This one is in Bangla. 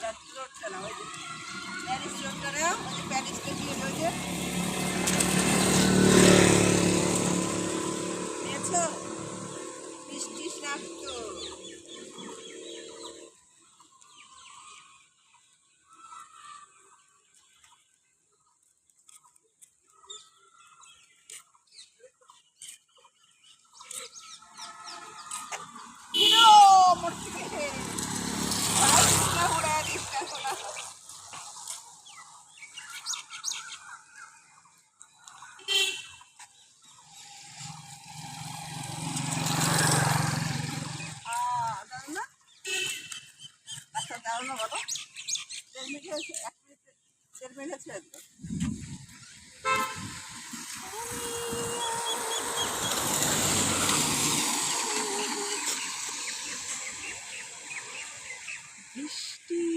That's not allowed. আচ্ছা, দারুণ না বলো? দেড় মিনিট হয়েছে, এক মিনিট, দেড় মিনিট ছেড়ে বৃষ্টি